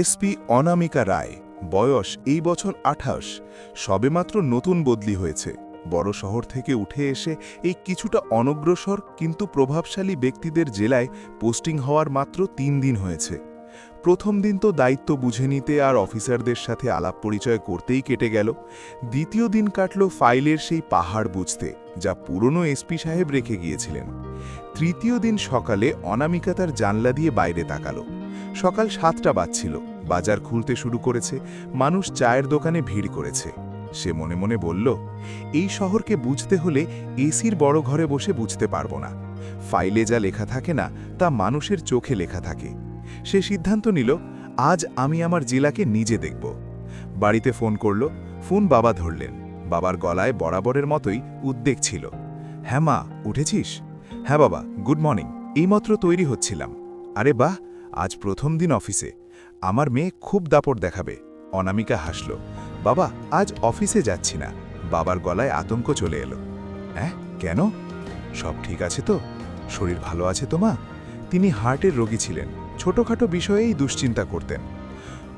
SP অনামিকা রায়, বয়স এই বছর আঠাশ, সবেমাত্র নতুন বদলি হয়েছে। বড় শহর থেকে উঠে এসে এই কিছুটা অনগ্রসর কিন্তু প্রভাবশালী ব্যক্তিদের জেলায় পোস্টিং হওয়ার মাত্র তিন দিন হয়েছে। প্রথম দিন তো দায়িত্ব বুঝে নিতে আর অফিসারদের সাথে আলাপ পরিচয় করতেই কেটে গেল। দ্বিতীয় দিন কাটল ফাইলের সেই পাহাড় বুঝতে, যা পুরনো এসপি সাহেব রেখে গিয়েছিলেন। তৃতীয় দিন সকালে অনামিকা তার জানলা দিয়ে বাইরে তাকালো। সকাল সাতটা বাজছিল। বাজার খুলতে শুরু করেছে, মানুষ চায়ের দোকানে ভিড় করেছে। সে মনে মনে বলল, এই শহরকে বুঝতে হলে এসির বড় ঘরে বসে বুঝতে পারব না। ফাইলে যা লেখা থাকে না, তা মানুষের চোখে লেখা থাকে। সে সিদ্ধান্ত নিল, আজ আমি আমার জেলাকে নিজে দেখব। বাড়িতে ফোন করল, ফোন বাবা ধরলেন। বাবার গলায় বরাবরের মতোই উদ্বেগ ছিল। হ্যাঁ মা, উঠেছিস? হ্যাঁ বাবা, গুড মর্নিং। এইমাত্র তৈরি হচ্ছিলাম। আরে বাহ! আজ প্রথম দিন অফিসে। আমার মেয়ে খুব দাপট দেখাবে। অনামিকা হাসল। বাবা, আজ অফিসে যাচ্ছি না। বাবার গলায় আতঙ্ক চলে এলো। হ্যাঁ কেন? সব ঠিক আছে তো? শরীর ভালো আছে তো মা? তিনি হার্টের রোগী ছিলেন। ছোটখাটো বিষয়েই দুশ্চিন্তা করতেন।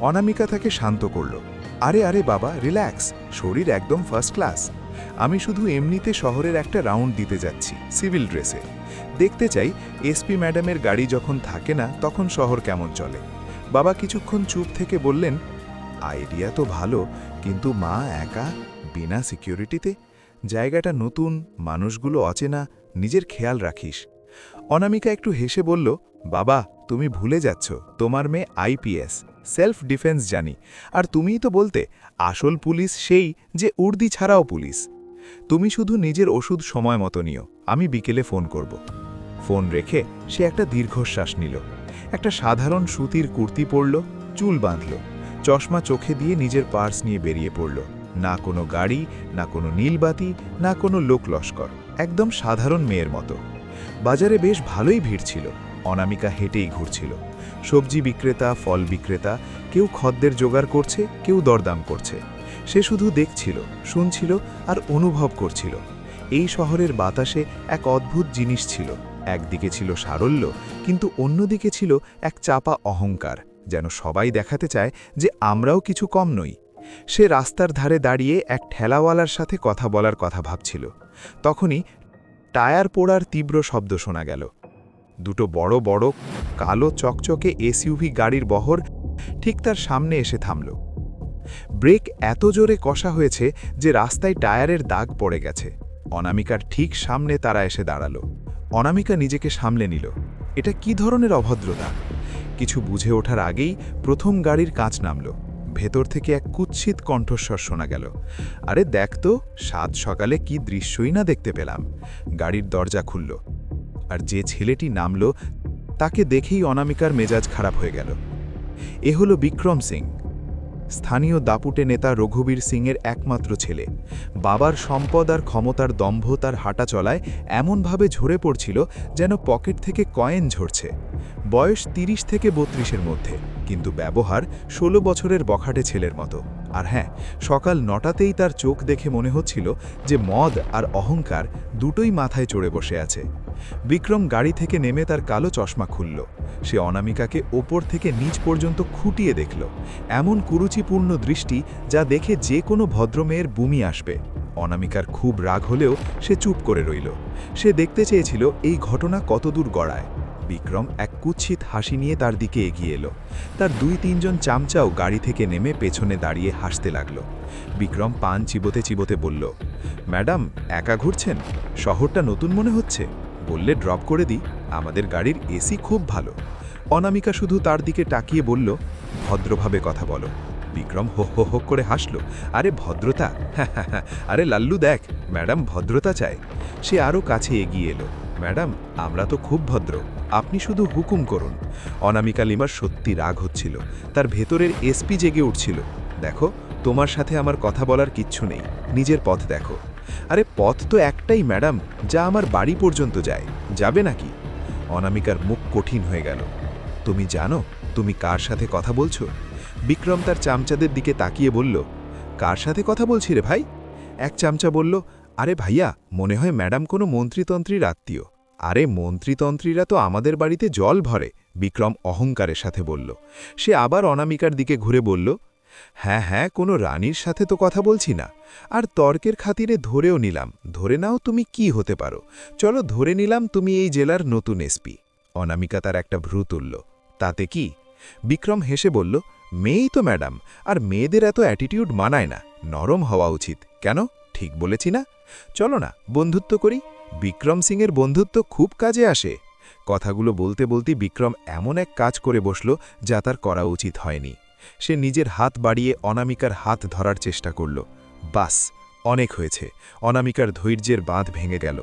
অনামিকা তাকে শান্ত করল। আরে আরে বাবা, রিল্যাক্স। শরীর একদম ফার্স্ট ক্লাস। আমি শুধু এমনিতে শহরের একটা রাউন্ড দিতে যাচ্ছি, সিভিল ড্রেসে। দেখতে চাই এসপি ম্যাডামের গাড়ি যখন থাকে না, তখন শহর কেমন চলে। বাবা কিছুক্ষণ চুপ থেকে বললেন, আইডিয়া তো ভালো, কিন্তু মা একা, বিনা সিকিউরিটিতে? জায়গাটা নতুন, মানুষগুলো অচেনা, নিজের খেয়াল রাখিস। অনামিকা একটু হেসে বলল, বাবা, তুমি ভুলে যাচ্ছ, তোমার মেয়ে আইপিএস সেলফ ডিফেন্স জানি, আর তুমিই তো বলতে, আসল পুলিশ সেই যে উর্দি ছাড়াও পুলিশ। তুমি শুধু নিজের ওষুধ সময় মতো নিও আমি বিকেলে ফোন করব। ফোন রেখে সে একটা দীর্ঘশ্বাস নিল। একটা সাধারণ সুতির কুর্তি পরল, চুল বাঁধল, চশমা চোখে দিয়ে নিজের পার্স নিয়ে বেরিয়ে পড়ল। না কোনো গাড়ি, না কোনো নীলবাতি, না কোনো লোক লস্কর, একদম সাধারণ মেয়ের মতো। বাজারে বেশ ভালোই ভিড় ছিল, অনামিকা হেঁটেই ঘুরছিল। সবজি বিক্রেতা, ফল বিক্রেতা, কেউ খদ্দের জোগাড় করছে, কেউ দরদাম করছে। সে শুধু দেখছিল, শুনছিল আর অনুভব করছিল। এই শহরের বাতাসে এক অদ্ভুত জিনিস ছিল। একদিকে ছিল সারল্য, কিন্তু অন্যদিকে ছিল এক চাপা অহংকার, যেন সবাই দেখাতে চায় যে আমরাও কিছু কম নই। সে রাস্তার ধারে দাঁড়িয়ে এক ঠেলাওয়ালার সাথে কথা বলার কথা ভাবছিল। তখনই টায়ার পোড়ার তীব্র শব্দ শোনা গেল। দুটো বড় বড়, কালো চকচকে এসইউভি গাড়ির বহর ঠিক তার সামনে এসে থামল। ব্রেক এত জোরে কষা হয়েছে যে রাস্তায় টায়ারের দাগ পড়ে গেছে। অনামিকার ঠিক সামনে তারা এসে দাঁড়াল। অনামিকা নিজেকে সামলে নিল। এটা কি ধরনের অভদ্রতা? কিছু বুঝে ওঠার আগেই প্রথম গাড়ির কাঁচ নামল। ভেতর থেকে এক কুৎসিত কণ্ঠস্বর শোনা গেল। আরে দেখ তো, সাত সকালে কি দৃশ্যই না দেখতে পেলাম। গাড়ির দরজা খুলল। আর যে ছেলেটি নামল, তাকে দেখেই অনামিকার মেজাজ খারাপ হয়ে গেল। এ হলো বিক্রম সিং। স্থানীয় দাপুটে নেতা রঘুবীর সিংয়ের একমাত্র ছেলে। বাবার সম্পদ আর ক্ষমতার দম্ভ তার হাঁটা চলায় এমনভাবে ঝরে পড়ছিল যেন পকেট থেকে কয়েন ঝরছে। বয়স তিরিশ থেকে বত্রিশের মধ্যে, কিন্তু ব্যবহার ষোলো বছরের বখাটে ছেলের মতো। আর হ্যাঁ সকাল নটাতেই তার চোখ দেখে মনে হচ্ছিল যে মদ আর অহংকার দুটোই মাথায় চড়ে বসে আছে। বিক্রম গাড়ি থেকে নেমে তার কালো চশমা খুলল। সে অনামিকাকে ওপর থেকে নিচ পর্যন্ত খুঁটিয়ে দেখল। এমন কুরুচিপূর্ণ দৃষ্টি যা দেখে যে কোনো ভদ্রমেয়ের বুমি আসবে। অনামিকার খুব রাগ হলেও সে চুপ করে রইল। সে দেখতে চেয়েছিল এই ঘটনা কতদূর গড়ায়। বিক্রম এক কুৎসিত হাসি নিয়ে তার দিকে এগিয়ে এলো। তার দুই তিনজন চামচাও গাড়ি থেকে নেমে পেছনে দাঁড়িয়ে হাসতে লাগল। বিক্রম পান চিবোতে চিবোতে বলল, ম্যাডাম, একা ঘুরছেন? শহরটা নতুন মনে হচ্ছে? বললে ড্রপ করে দিই, আমাদের গাড়ির এসি খুব ভালো। অনামিকা শুধু তার দিকে তাকিয়ে বলল, ভদ্রভাবে কথা বলো। বিক্রম হো হো হো করে হাসল, আরে ভদ্রতা আরে লাল্লু দেখ, ম্যাডাম ভদ্রতা চায়। সে আরও কাছে এগিয়ে এলো, ম্যাডাম, আমরা তো খুব ভদ্র, আপনি শুধু হুকুম করুন। অনামিকা লিমার সত্যি রাগ হচ্ছিল, তার ভেতরের এসপি জেগে উঠছিল, দেখো, তোমার সাথে আমার কথা বলার কিচ্ছু নেই, নিজের পথ দেখো। আরে, পথ তো একটাই, ম্যাডাম, যা আমার বাড়ি পর্যন্ত যায়। যাবে নাকি? অনামিকার মুখ কঠিন হয়ে গেল। তুমি জানো, তুমি কার সাথে কথা বলছো? বিক্রম তার চামচাদের দিকে তাকিয়ে বলল, কার সাথে কথা বলছি রে ভাই? এক চামচা বলল, আরে ভাইয়া, মনে হয় ম্যাডাম কোনো মন্ত্রীতন্ত্রীর আত্মীয়। আরে, মন্ত্রীতন্ত্রীরা তো আমাদের বাড়িতে জল ভরে, বিক্রম অহংকারের সাথে বলল। সে আবার অনামিকার দিকে ঘুরে বলল হ্যাঁ হ্যাঁ কোনো রানীর সাথে তো কথা বলছি না। আর তর্কের খাতিরে ধরেও নিলাম, ধরে নাও তুমি কি হতে পারো। চলো ধরে নিলাম তুমি এই জেলার নতুন এসপি। অনামিকা তার একটা ভ্রু তুলল। তাতে কি? বিক্রম হেসে বলল, মেয়েই তো ম্যাডাম, আর মেয়েদের এত অ্যাটিটিউড মানায় না। নরম হওয়া উচিত। কেন? ঠিক বলেছি না? চলো না, বন্ধুত্ব করি। বিক্রম সিংয়ের বন্ধুত্ব খুব কাজে আসে। কথাগুলো বলতে বলতে বিক্রম এমন এক কাজ করে বসল যা তার করা উচিত হয়নি। সে নিজের হাত বাড়িয়ে অনামিকার হাত ধরার চেষ্টা করল। বাস, অনেক হয়েছে। অনামিকার ধৈর্যের বাঁধ ভেঙে গেল।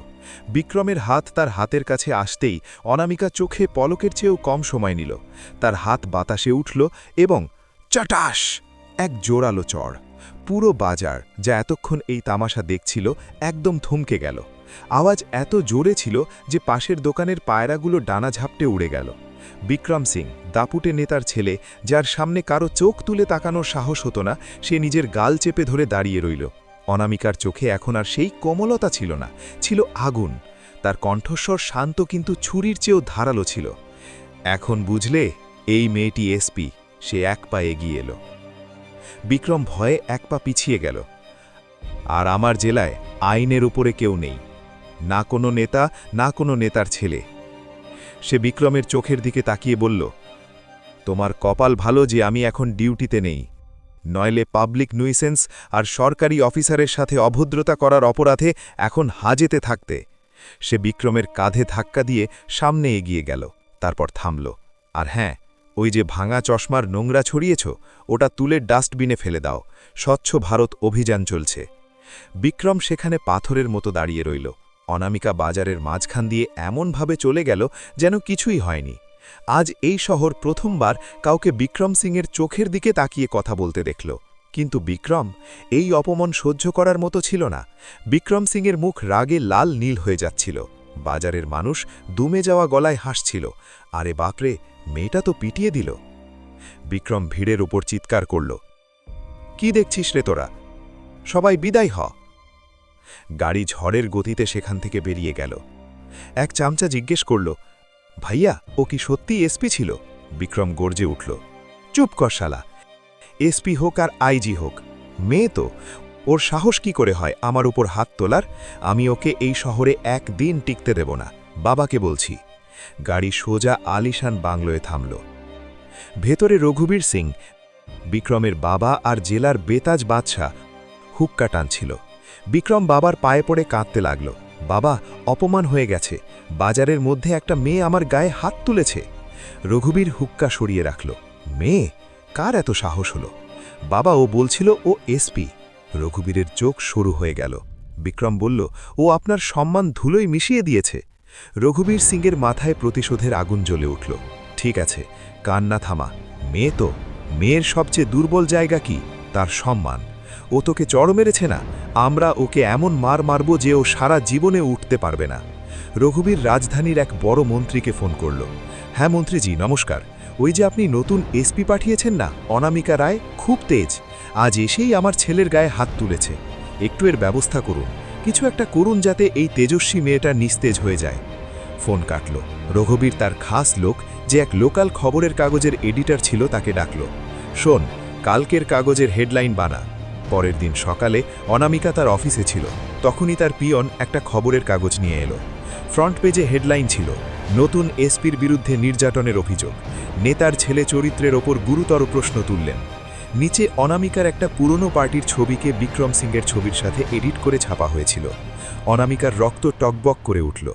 বিক্রমের হাত তার হাতের কাছে আসতেই অনামিকা চোখে পলকের চেয়েও কম সময় নিল। তার হাত বাতাসে উঠল এবং চটাস! এক জোরালো চড়। পুরো বাজার যা এতক্ষণ এই তামাশা দেখছিল একদম থমকে গেল। আওয়াজ এত জোরে ছিল যে পাশের দোকানের পায়রাগুলো ডানা ঝাপটে উড়ে গেল। বিক্রম সিং, দাপুটে নেতার ছেলে, যার সামনে কারও চোখ তুলে তাকানোর সাহস হতো না, সে নিজের গাল চেপে ধরে দাঁড়িয়ে রইল। অনামিকার চোখে এখন আর সেই কোমলতা ছিল না, ছিল আগুন। তার কণ্ঠস্বর শান্ত কিন্তু ছুরির চেয়েও ধারালো ছিল। এখন বুঝলে, এই মেয়েটি এসপি সে এক পা এগিয়ে এলো। বিক্রম ভয়ে এক পা পিছিয়ে গেল। আর আমার জেলায় আইনের উপরে কেউ নেই। না কোনো নেতা, না কোনো নেতার ছেলে। সে বিক্রমের চোখের দিকে তাকিয়ে বলল, তোমার কপাল ভালো যে আমি এখন ডিউটিতে নেই। নইলে পাবলিক নুইসেন্স আর সরকারি অফিসারের সাথে অভদ্রতা করার অপরাধে এখন হাজেতে থাকতে। সে বিক্রমের কাঁধে ধাক্কা দিয়ে সামনে এগিয়ে গেল, তারপর থামল, আর হ্যাঁ ওই যে ভাঙা চশমার নোংরা ছড়িয়েছ, ওটা তুলে ডাস্টবিনে ফেলে দাও। স্বচ্ছ ভারত অভিযান চলছে। বিক্রম সেখানে পাথরের মতো দাঁড়িয়ে রইল অনামিকা বাজারের মাঝখান দিয়ে এমনভাবে চলে গেল যেন কিছুই হয়নি। আজ এই শহর প্রথমবার কাউকে বিক্রম সিংয়ের চোখের দিকে তাকিয়ে কথা বলতে দেখল। কিন্তু বিক্রম এই অপমান সহ্য করার মতো ছিল না। বিক্রম সিংয়ের মুখ রাগে লাল নীল হয়ে যাচ্ছিল। বাজারের মানুষ দুমে যাওয়া গলায় হাসছিল। আরে বাপরে, মেয়েটা তো পিটিয়ে দিল। বিক্রম ভিড়ের ওপর চিৎকার করল, কি দেখছিস রে তোরা? সবাই বিদায় হ। গাড়ি ঝড়ের গতিতে সেখান থেকে বেরিয়ে গেল। এক চামচা জিজ্ঞেস করল, ভাইয়া, ও কি সত্যি এসপি ছিল? বিক্রম গর্জে উঠল, চুপ কর শালা। এসপি হোক আর আইজি হোক, মেয়ে তো। ওর সাহস কি করে হয় আমার উপর হাত তোলার? আমি ওকে এই শহরে একদিন টিকতে দেব না। বাবাকে বলছি। গাড়ি সোজা আলিশান বাংলোয় থামল। ভেতরে রঘুবীর সিং, বিক্রমের বাবা আর জেলার বেতাজ বাদশাহ হুক্কা টানছিল। বিক্রম বাবার পায়ে পড়ে কাঁদতে লাগল। বাবা, অপমান হয়ে গেছে। বাজারের মধ্যে একটা মেয়ে আমার গায়ে হাত তুলেছে। রঘুবীর হুক্কা সরিয়ে রাখল। মেয়ে? কার এত সাহস হলো? বাবা, ও বলছিল ও এসপি রঘুবীরের চোখ সরু হয়ে গেল। বিক্রম বলল, ও আপনার সম্মান ধুলোই মিশিয়ে দিয়েছে। রঘুবীর সিংয়ের মাথায় প্রতিশোধের আগুন জ্বলে উঠল। ঠিক আছে, কান্না থামা। মেয়ে তো, মেয়ের সবচেয়ে দুর্বল জায়গা কি? তার সম্মান। ও তোকে চড় মেরেছে না। আমরা ওকে এমন মার মারব যে ও সারা জীবনে উঠতে পারবে না। রঘুবীর রাজধানীর এক বড় মন্ত্রীকে ফোন করল। হ্যাঁ মন্ত্রীজি, নমস্কার। ওই যে আপনি নতুন এসপি পাঠিয়েছেন না? অনামিকা রায়, খুব তেজ। আজ এসেই আমার ছেলের গায়ে হাত তুলেছে। একটু এর ব্যবস্থা করুন। কিছু একটা করুন যাতে এই তেজস্বী মেয়েটা নিস্তেজ হয়ে যায়। ফোন কাটল। রঘুবীর তার খাস লোক, যে এক লোকাল খবরের কাগজের এডিটর ছিল, তাকে ডাকল। শোন, কালকের কাগজের হেডলাইন বানা। পরের দিন সকালে অনামিকা তার অফিসে ছিল। তখনই তার পিয়ন একটা খবরের কাগজ নিয়ে এলো। ফ্রন্ট পেজে হেডলাইন ছিল, নতুন এসপির বিরুদ্ধে নির্যাতনের অভিযোগ। নেতার ছেলে চরিত্রের ওপর গুরুতর প্রশ্ন তুললেন। নিচে অনামিকার একটা পুরনো পার্টির ছবিকে বিক্রম সিংয়ের ছবির সাথে এডিট করে ছাপা হয়েছিল। অনামিকার রক্ত টকবক করে উঠল।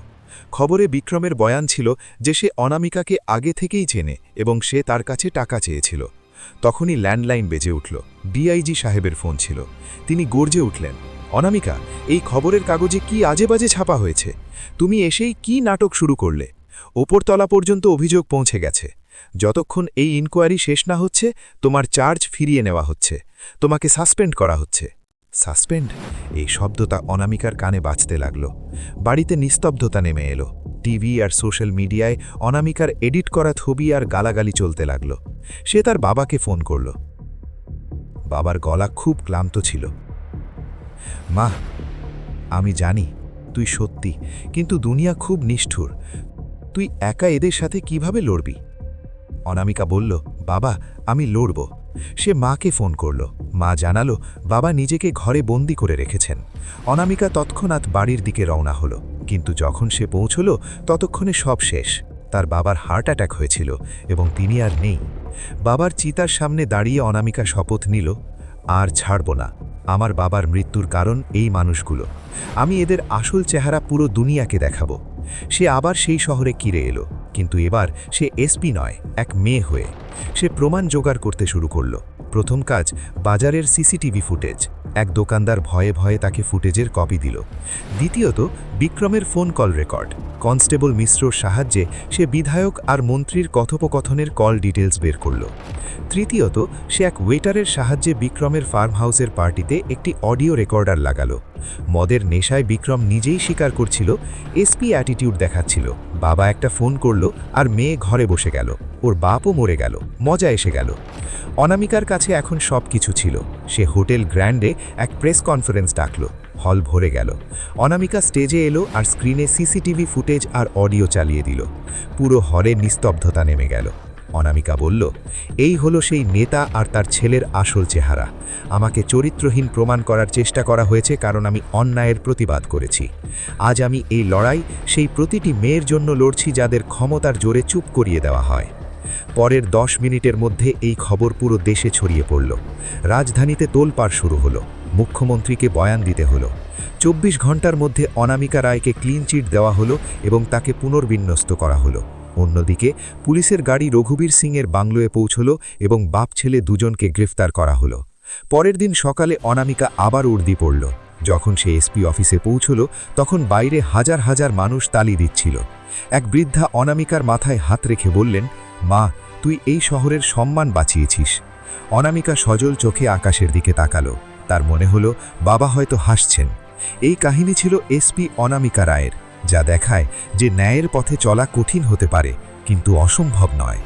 খবরে বিক্রমের বয়ান ছিল যে সে অনামিকাকে আগে থেকেই চেনে এবং সে তার কাছে টাকা চেয়েছিল। তখনই ল্যান্ডলাইন বেজে উঠল। ডিআইজি সাহেবের ফোন ছিল। তিনি গর্জে উঠলেন, অনামিকা, এই খবরের কাগজে কি আজে বাজে ছাপা হয়েছে? তুমি এসেই কি নাটক শুরু করলে? ওপরতলা পর্যন্ত অভিযোগ পৌঁছে গেছে। যতক্ষণ এই ইনকোয়ারি শেষ না হচ্ছে, তোমার চার্জ ফিরিয়ে নেওয়া হচ্ছে। তোমাকে সাসপেন্ড করা হচ্ছে। সাসপেন্ড এই শব্দটা অনামিকার কানে বাজতে লাগল। বাড়িতে নিস্তব্ধতা নেমে এলো। টিভি আর সোশ্যাল মিডিয়ায় অনামিকার এডিট করা ছবি আর গালাগালি চলতে লাগল। সে তার বাবাকে ফোন করল। বাবার গলা খুব ক্লান্ত ছিল। মা, আমি জানি, তুই সত্যি, কিন্তু দুনিয়া খুব নিষ্ঠুর। তুই একা এদের সাথে কীভাবে লড়বি? অনামিকা বলল, বাবা, আমি লড়ব। সে মাকে ফোন করল। মা জানালো, বাবা নিজেকে ঘরে বন্দি করে রেখেছেন। অনামিকা তৎক্ষণাৎ বাড়ির দিকে রওনা হলো। কিন্তু যখন সে পৌঁছল, ততক্ষণে সব শেষ। তার বাবার হার্ট অ্যাটাক হয়েছিল এবং তিনি আর নেই। বাবার চিতার সামনে দাঁড়িয়ে অনামিকা শপথ নিল, আর ছাড়ব না। আমার বাবার মৃত্যুর কারণ এই মানুষগুলো। আমি এদের আসল চেহারা পুরো দুনিয়াকে দেখাবো। সে আবার সেই শহরে কিরে এলো, কিন্তু এবার সে এসপি নয়, এক মেয়ে হয়ে। সে প্রমাণ জোগাড় করতে শুরু করল। প্রথম কাজ, বাজারের সিসিটিভি ফুটেজ। এক দোকানদার ভয়ে ভয়ে তাকে ফুটেজের কপি দিল। দ্বিতীয়ত, বিক্রমের ফোন কল রেকর্ড। কনস্টেবল মিশ্রর সাহায্যে সে বিধায়ক আর মন্ত্রীর কথোপকথনের কল ডিটেলস বের করল। তৃতীয়ত, সে এক ওয়েটারের সাহায্যে বিক্রমের ফার্ম হাউসের পার্টিতে একটি অডিও রেকর্ডার লাগালো। মদের নেশায় বিক্রম নিজেই স্বীকার করছিল এসপি অ্যাটিটিউড দেখাচ্ছিল। বাবা একটা ফোন করল আর মেয়ে ঘরে বসে গেল। ওর বাপও মরে গেল। মজা এসে গেল। অনামিকার কাছে এখন সব কিছু ছিল। সে হোটেল গ্র্যান্ডে এক প্রেস কনফারেন্স ডাকল। হল ভরে গেল। অনামিকা স্টেজে এলো আর স্ক্রিনে সিসিটিভি ফুটেজ আর অডিও চালিয়ে দিল। পুরো হলে নিস্তব্ধতা নেমে গেল। অনামিকা বলল, এই হলো সেই নেতা আর তার ছেলের আসল চেহারা। আমাকে চরিত্রহীন প্রমাণ করার চেষ্টা করা হয়েছে কারণ আমি অন্যায়ের প্রতিবাদ করেছি। আজ আমি এই লড়াই সেই প্রতিটি মেয়ের জন্য লড়ছি যাদের ক্ষমতার জোরে চুপ করিয়ে দেওয়া হয়। পরের দশ মিনিটের মধ্যে এই খবর পুরো দেশে ছড়িয়ে পড়ল। রাজধানীতে তোলপাড় শুরু হলো। মুখ্যমন্ত্রীকে বয়ান দিতে হলো। চব্বিশ ঘণ্টার মধ্যে অনামিকা রায়কে ক্লিন চিট দেওয়া হলো এবং তাকে পুনর্বিন্যস্ত করা হলো। অন্যদিকে, পুলিশের গাড়ি রঘুবীর সিংয়ের বাংলোয় পৌঁছল এবং বাপ ছেলে দুজনকে গ্রেফতার করা হলো। পরের দিন সকালে অনামিকা আবার উর্দি পড়ল। যখন সে এসপি অফিসে পৌঁছল, তখন বাইরে হাজার হাজার মানুষ তালি দিচ্ছিল। এক বৃদ্ধা অনামিকার মাথায় হাত রেখে বললেন, মা, তুই এই শহরের সম্মান বাঁচিয়েছিস। অনামিকা সজল চোখে আকাশের দিকে তাকালো। তার মনে হলো, বাবা হয়তো হাসছেন। এই কাহিনী ছিল এসপি অনামিকা রায়ের, যা দেখায় যে ন্যায়ের পথে চলা কঠিন হতে পারে, কিন্তু অসম্ভব নয়।